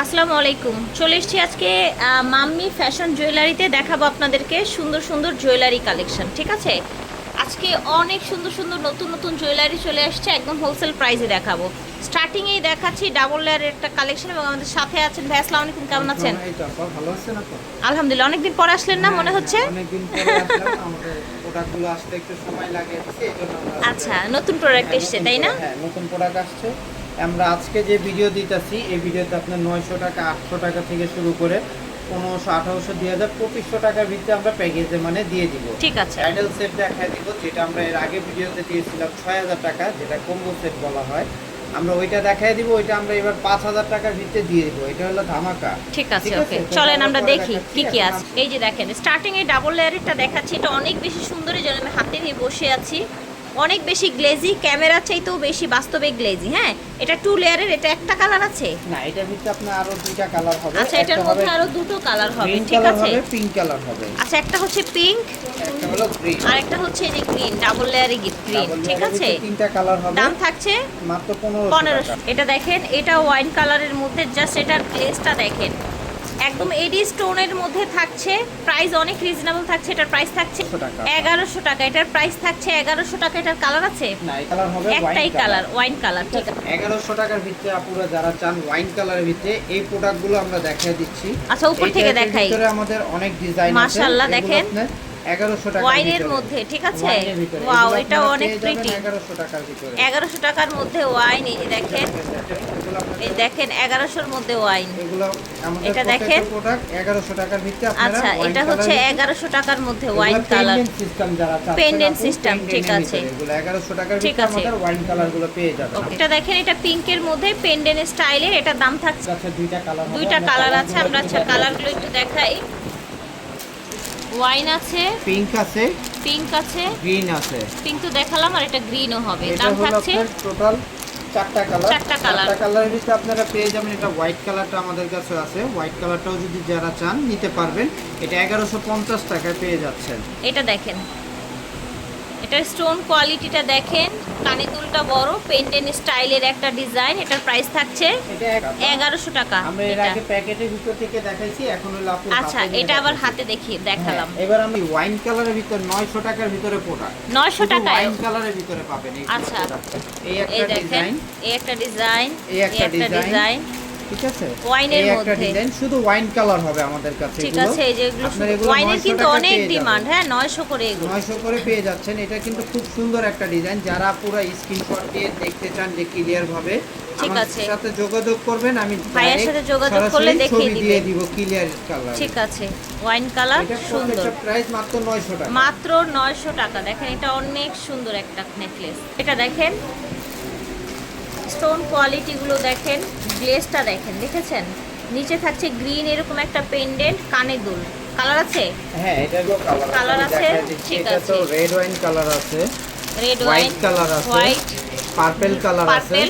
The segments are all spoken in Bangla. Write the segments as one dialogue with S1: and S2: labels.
S1: আসসালামু আলাইকুম। চলে এসেছি আজকে মাম্মি ফ্যাশন জুয়েলারিতে দেখাবো আপনাদেরকে সুন্দর সুন্দর জুয়েলারি কালেকশন ঠিক আছে? আজকে অনেক সুন্দর সুন্দর নতুন নতুন জুয়েলারি চলে আসছে একদম হোলসেল প্রাইসে দেখাবো। স্টার্টিংয়েই দেখাচ্ছি ডাবল লেয়ারের একটা কালেকশন এবং আমাদের সাথে আছেন ভাই আসসালামু আলাইকুম কেমন আছেন? আলহামদুলিল্লাহ অনেকদিন পর আসলেন না মনে হচ্ছে?
S2: অনেকদিন পরে আসলাম, আমাদের প্রোডাক্টগুলো আসতে একটু সময় লাগে এই
S1: আচ্ছা নতুন প্রোডাক্ট
S2: হ্যাঁ,
S1: এসছে তাই না?
S2: হ্যাঁ নতুন প্রোডাক্ট আসছে। আমরা আজকে যে ভিডিও দিতেছি এই ভিডিওতে আপনার নয়শো টাকা আটশো টাকা থেকে শুরু করে পনেরোশো আঠারোশো দুই হাজার পঁচিশশো টাকার ভিত্তিতে আমরা প্যাকেজে মানে দিয়ে দিব।
S1: ঠিক আছে।
S2: টাইটেল সেট দেখায় দিব যেটা আমরা এর আগে ভিডিওতে দিয়েছিলাম ছয় হাজার টাকা যেটা কম্বো সেট বলা হয়। আমরা ওইটা দেখাই দিব ওইটা আমরা এবার পাঁচ হাজার টাকার ভিত্তিতে দিয়ে দিব। এটা হলো ধামাকা।
S1: ঠিক আছে ওকে। চলেন
S2: আমরা
S1: দেখি কি কি আছে এই যে দেখেন স্টার্টিং এ ডাবল লেয়ারেরটা দেখাচ্ছি এটা অনেক বেশি সুন্দর এই জন্য আমি হাতে নিয়ে বসে আছি। অনেক বেশি গ্লেজি ক্যামেরার চাইতেও বেশি বাস্তবে গ্লেজি হ্যাঁ? এটা টু লেয়ারের এটা একটা কালার আছে?
S2: না এটার ভিতরে আপনার আরও দুইটা কালার হবে।
S1: আচ্ছা এটার মধ্যে আরও দুটো কালার হবে ঠিক আছে?
S2: হবে পিঙ্ক কালার হবে।
S1: আচ্ছা একটা হচ্ছে পিঙ্ক
S2: একটা হলো গ্রিন
S1: আর একটা হচ্ছে এই যে গ্রিন ডাবল লেয়ারে গ্রিন ঠিক আছে?
S2: তিনটা কালার হবে
S1: দাম থাকছে
S2: মাত্র পনেরো
S1: পনেরোশো। এটা দেখেন এটা ওয়াইন কালারের মধ্যে জাস্ট এটার প্লেসটা দেখেন। একদম এডি স্টোনের মধ্যে থাকছে প্রাইস অনেক রিজনেবল থাকছে এটার প্রাইস থাকছে
S2: 1100 টাকা।
S1: এগারোশো টাকা এটার প্রাইস থাকছে এগারোশো টাকা এটার কালার আছে
S2: না কালার হবে
S1: একটাই কালার ওয়াইন কালার ঠিক আছে
S2: এগারোশো টাকার ভিতরে আপুরা যারা চান ওয়াইন কালারের ভিতরে এই প্রোডাক্টগুলো আমরা দেখাই দিচ্ছি
S1: আচ্ছা, উপর থেকে দেখাই।
S2: আমাদের অনেক ডিজাইন আছে
S1: মাশাআল্লাহ, দেখেন।
S2: আপনার এগারোশো টাকার
S1: ওয়াইনের মধ্যে ঠিক আছে? ওয়াও এটাও অনেক প্রিটি
S2: 1100 টাকার ভিতরে।
S1: এগারোশো টাকার মধ্যে ওয়াইন এই দেখেন। এই দেখেন এগারোশোর মধ্যে ওয়াইন
S2: এগুলো আমাদের
S1: এটা দেখেন।
S2: প্রোডাক্ট এগারোশো টাকার ভিতরে আপনারা
S1: আচ্ছা এটা হচ্ছে
S2: ভিতরে-
S1: এগারোশো টাকার মধ্যে ওয়াইন কালার
S2: যারা চাচ্ছেন
S1: Pendant
S2: আপু,
S1: ঠিক আছে।
S2: এগুলো 1100 টাকার
S1: ঠিক
S2: ভিতরে
S1: আছে।
S2: আমাদের ওয়াইন কালারগুলো পেয়ে যাবেন।
S1: এটা দেখেন এটা পিঙ্কের মধ্যে পেন্ডেন স্টাইলের এটা দাম থাকছে
S2: কাছে দুইটা কালার
S1: দুইটা কালার আছে আমরা আচ্ছা কালারগুলো একটু দেখাই। ওয়াইন আছে
S2: পিঙ্ক আছে
S1: পিঙ্ক আছে
S2: গ্রিন আছে।
S1: পিঙ্ক তো দেখালাম আর এটা গ্রিনও হবে। দাম থাকছে
S2: টোটাল চারটা কালার
S1: চারটা কালার
S2: চারটা কালারের ভিতরে আপনারা পেয়ে যাবেন এটা হোয়াইট কালারটা আমাদের কাছে আছে। হোয়াইট কালারটাও যদি যারা চান নিতে পারবেন। এটা এগারোশো পঞ্চাশ টাকায় পেয়ে যাচ্ছেন।
S1: এটা দেখেন। এটার স্টোন কোয়ালিটিটা দেখেন কানে দুলটা বড় পেন্টেন স্টাইলের একটা ডিজাইন এটার প্রাইস থাকছে এগারোশো টাকা
S2: আমরা এর আগে প্যাকেটের ভিতর থেকে দেখাইছি এখন হলো
S1: আচ্ছা এটা আবার হাতে দেখি দেখালাম।
S2: হ্যাঁ, এবার আমি ওয়াইন কালারের ভিতর নয়শো টাকার ভিতরে প্রোডাক্ট
S1: নয়শো টাকায়?
S2: ওয়াইন কালারের ভিতরে পাবেন
S1: আচ্ছা।
S2: এই একটা ডিজাইন
S1: এই একটা ডিজাইন
S2: এই একটা
S1: ডিজাইন
S2: ঠিক আছে?
S1: ওয়াইনের মধ্যে।
S2: ডিজাইন শুধু ওয়াইন কালার হবে আমাদের কাছে
S1: ঠিক আছে এই যে এগুলো ওয়াইনের কিন্তু অনেক ডিমান্ড হ্যাঁ নয়শো করে এগুলো।
S2: নয়শো করে পেয়ে যাচ্ছেন। এটা কিন্তু খুব সুন্দর একটা ডিজাইন। যারা পুরো স্ক্রিনশট দিয়ে দেখতে চান যে ক্লিয়ার ভাবে
S1: ঠিক
S2: আমার
S1: আছে।
S2: সাথে যোগাযোগ করবেন আমি
S1: ভাইয়ের সাথে যোগাযোগ করলে দেখিয়ে
S2: দিয়ে দিব ক্লিয়ার কালার
S1: ঠিক আছে। ওয়াইন কালার সুন্দর।
S2: প্রাইস মাত্র 900 টাকা।
S1: মাত্র নয়শো টাকা। দেখেন এটা অনেক সুন্দর একটা নেকলেস এটা দেখেন স্টোন কোয়ালিটিগুলো দেখেন গ্লেসটা দেখেন দেখেছেন? নিচে থাকছে গ্রিন এরকম একটা পেন্ডেন্ট কানে দুল। কালার আছে?
S2: হ্যাঁ এটারও কালার
S1: Colour আছে? ঠিক
S2: এটা তো
S1: আছে।
S2: রেড ওয়াইন কালার আছে
S1: রেড ওয়াইন
S2: কালার আছে
S1: হোয়াইট
S2: পার্পল কালার আছে।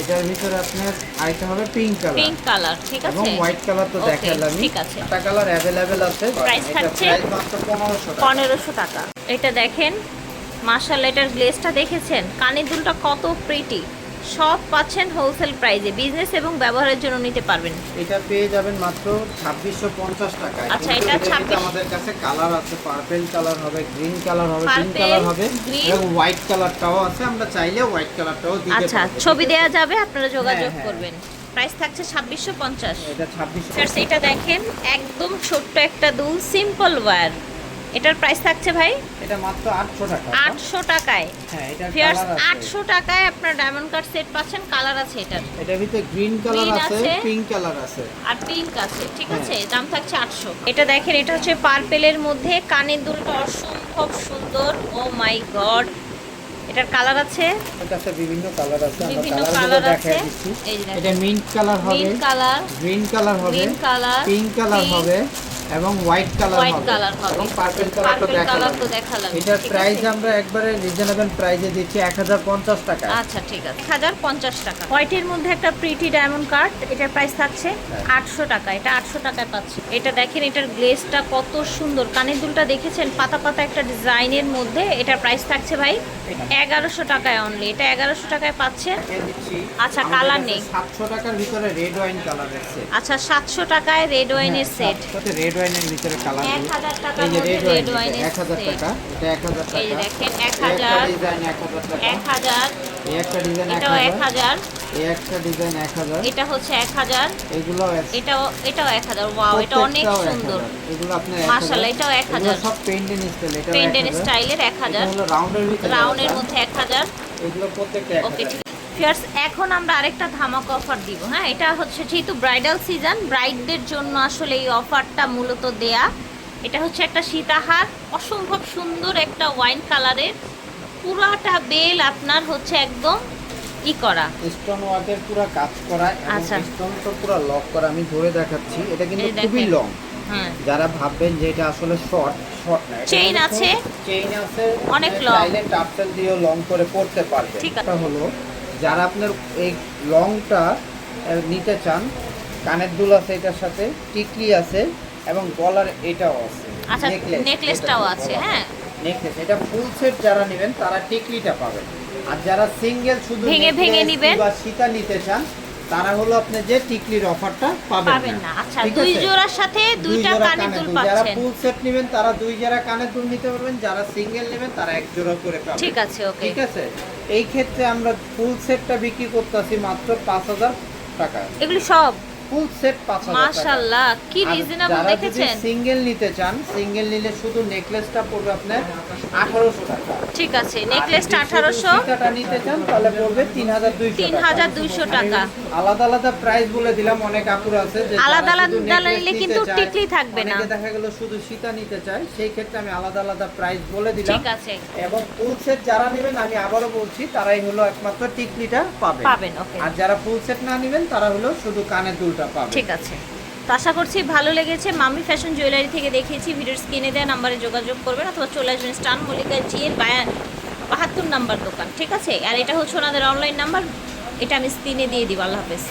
S2: এটার ভিতরে আপনার আরেকটা হবে পিঙ্ক কালার
S1: পিঙ্ক কালার ঠিক আছে?
S2: এবং হোয়াইট কালার তো দেখালাম
S1: ঠিক আছে।
S2: একটা কালার অ্যাভেলেবেল আছে এটা
S1: থাকছে?
S2: মাত্র 1500 টাকা।
S1: পনেরোশো টাকা। এটা দেখেন মার্শাল এটার গ্লেসটা দেখেছেন? কানের দুলটা কত প্রিটি সব পাচ্ছেন হোলসেল প্রাইসে বিজনেস এবং ব্যবহারের জন্য নিতে পারবেন।
S2: এটা পেয়ে যাবেন মাত্র 2650 টাকায়।
S1: আচ্ছা, এটা
S2: এটার
S1: 26
S2: আমাদের কাছে কালার আছে পার্পল কালার হবে গ্রিন কালার হবে পিঙ্ক কালার হবে এবং হোয়াইট কালারটাও আছে। আমরা চাইলে হোয়াইট কালারটাও দিতে
S1: আচ্ছা ছবি দেয়া যাবে আপনারা যোগাযোগ
S2: হ্যাঁ, হ্যাঁ।
S1: করবেন। প্রাইস থাকছে ছাব্বিশশো পঞ্চাশ।
S2: এটা 2600
S1: ফ্রেন্ডস এটা দেখেন একদম ছোট্ট একটা দুল সিম্পল ওয়্যার এটার প্রাইস থাকছে ভাই?
S2: এটা মাত্র 800 টাকা।
S1: আটশো টাকায়।
S2: হ্যাঁ এটা
S1: ফিয়ার্স
S2: কালার আছে।
S1: আটশো টাকায় আপনার ডায়মন্ড কাট সেট পাচ্ছেন কালার আছে এটার।
S2: এটার ভিতরে গ্রিন কালার আছে। পিঙ্ক কালার আছে।
S1: আর পিঙ্ক আছে ঠিক
S2: হ্যাঁ।
S1: আছে? দাম থাকছে আটশো। এটা দেখেন এটা হচ্ছে পার্পেলের মধ্যে। কানের দুলটা অসম্ভব সুন্দর। ও মাই গড এটার কালার আছে?
S2: কাছে বিভিন্ন কালার আছে।
S1: বিভিন্ন কালার আছে। এই যে
S2: এটা মিন্ট কালার হবে।
S1: গ্রিন কালার
S2: গ্রিন কালার হবে
S1: গ্রিন কালার
S2: পিঙ্ক কালার হবে। এবং হোয়াইট কালার
S1: White
S2: হবে।
S1: হবে।
S2: এবং পার্পল কালার তো
S1: কালার
S2: দেখালাম।
S1: তো দেখালাম।
S2: এটার প্রাইস আমরা একবারে রিজনেবল প্রাইসে দিচ্ছি 1050 টাকা।
S1: আচ্ছা ঠিক আছে। হাজার পঞ্চাশ টাকা। হোয়াইটের মধ্যে একটা প্রিটি ডায়মন্ড কার্ড এটার প্রাইস থাকছে
S2: হ্যাঁ।
S1: আটশো টাকা। এটা আটশো টাকায় পাচ্ছি। এটা দেখেন এটার গ্লেসটা কত সুন্দর। কানের দুলটা দেখেছেন? পাতা পাতা একটা ডিজাইনের মধ্যে এটার প্রাইস থাকছে ভাই এগারোশো টাকায় অনলি এটা এগারোশো টাকায় পাচ্ছেন আচ্ছা,
S2: কালার
S1: নেই।
S2: 700 টাকার ভিতরে রেড ওয়াইন কালার আছে
S1: আচ্ছা সাতশো টাকায় রেড ওয়াইনের সেট
S2: রেড ওয়াইনের ভিতরে কালার
S1: এক হাজার
S2: এই যে
S1: মধ্যে
S2: রেড ওয়াইন
S1: এর
S2: 1000 টাকা এটা 1000 টাকা
S1: এই যে দেখেন এক হাজার
S2: ডিজাইন 1000 টাকা।
S1: এক হাজার
S2: এই একটা ডিজাইন
S1: এক
S2: 1000
S1: হাজার।
S2: এই একটা ডিজাইন 1000
S1: এটা হচ্ছে এক হাজার।
S2: এগুলো
S1: এটাও এটাও এক হাজার। ওয়াও এটা অনেক সুন্দর।
S2: এগুলো আপনার
S1: মাশাআল্লাহ, এটাও 1000
S2: এগুলো সব স্টাইল এটা
S1: স্টাইলের এক হাজার।
S2: রাউন্ডের ভিতরে
S1: রাউন্ডের মধ্যে এক হাজার।
S2: এগুলো প্রত্যেকটা
S1: ওকে
S2: 1000
S1: ঠিক ফিয়ার্স এখন আমরা আরেকটা ধামাকা অফার দিব হ্যাঁ? এটা হচ্ছে যেহেতু ব্রাইডাল সিজন ব্রাইডদের জন্য আসলে এই অফারটা মূলত দেয়া। এটা হচ্ছে একটা সীতাহার অসম্ভব সুন্দর একটা ওয়াইন কালারের পুরাটা বেল আপনার হচ্ছে একদম ই করা।
S2: স্টোন ওয়ার্কের পুরো কাজ করা এবং
S1: আচ্ছা।
S2: স্টোন তো পুরো লক করা। আমি ধরে দেখাচ্ছি এটা কিন্তু খুবই লং
S1: হ্যাঁ।
S2: যারা ভাববেন যে এটা আসলে শর্ট শর্ট না
S1: Chain আছে।
S2: চেইন আছে
S1: অনেক long।
S2: চাইলে টাপসেল দিয়েও লং করে পড়তে পারবে
S1: ঠিক আছে।
S2: এটা হলো যারা আপনার এই লংটা নিতে চান কানের দুল আছে এটার সাথে টিকলি আছে এবং গলার এটাও আছে
S1: আচ্ছা নেকলেসটাও আছে হ্যাঁ।
S2: নেকলেস এটা ফুল সেট যারা নেবেন তারা টিকলিটা পাবেন। আর যারা সিঙ্গেল শুধু
S1: ভেঙে ভেঙে
S2: নেবেন?
S1: নিবেন।
S2: বা সীতা নিতে চান তারা হলো আপনি যে টিকলির অফারটা পাবেন
S1: না। আচ্ছা দুই জোড়ার সাথে দুইটা কানের দুল
S2: যারা ফুল সেট নেবেন তারা দুই জোড়া কানের দুল নিতে পারবেন। যারা সিঙ্গেল নেবেন তারা এক জোড়া করে পাবেন।
S1: ঠিক আছে ওকে।
S2: ঠিক আছে? এই ক্ষেত্রে আমরা ফুল সেটটা বিক্রি করতেছি মাত্র পাঁচ হাজার টাকা।
S1: এগুলি সব?
S2: ফুল সেট
S1: মাশাআল্লাহ কি রিজনেবল দেখেছেন?
S2: সিঙ্গেল নিতে চান সিঙ্গেল নিলে শুধু নেকলেসটা পড়বে আপনার আঠারোশো টাকা।
S1: ঠিক আছে নেকলেসটা
S2: ফিতাটা নিতে চান তাহলে পড়বে তিন হাজার দুইশো
S1: তিন হাজার দুইশো টাকা।
S2: আলাদা আলাদা প্রাইস বলে দিলাম অনেক আপুর আছে যে
S1: আলাদা আলাদা নিলে কিন্তু টিকলি থাকবে না।
S2: দেখা গেল শুধু সীতা নিতে চায় সেই ক্ষেত্রে আমি আলাদা আলাদা প্রাইস বলে দিলাম।
S1: ঠিক আছে।
S2: এবং ফুল সেট যারা নেবেন আমি আবারও বলছি তারাই হলো একমাত্র টিকলিটা পাবে
S1: পাবেন ওকে।
S2: আর যারা ফুল সেট না নেবেন তারা হলো শুধু কানের দুলটা পাবে।
S1: ঠিক আছে। তো আশা করছি ভালো লেগেছে। মামি ফ্যাশন জুয়েলারি থেকে দেখিয়েছি, ভিডিওর স্ক্রিনে দেওয়া নাম্বারে যোগাযোগ করবেন অথবা চলে আসবেন স্টান মল্লিকা জিয়ের বায়ান বায়া বাহাত্তর নাম্বার দোকান, ঠিক আছে? আর এটা হচ্ছে ওনাদের অনলাইন নাম্বার এটা আমি স্ক্রিনে দিয়ে দিব, আল্লাহ হাফেজ।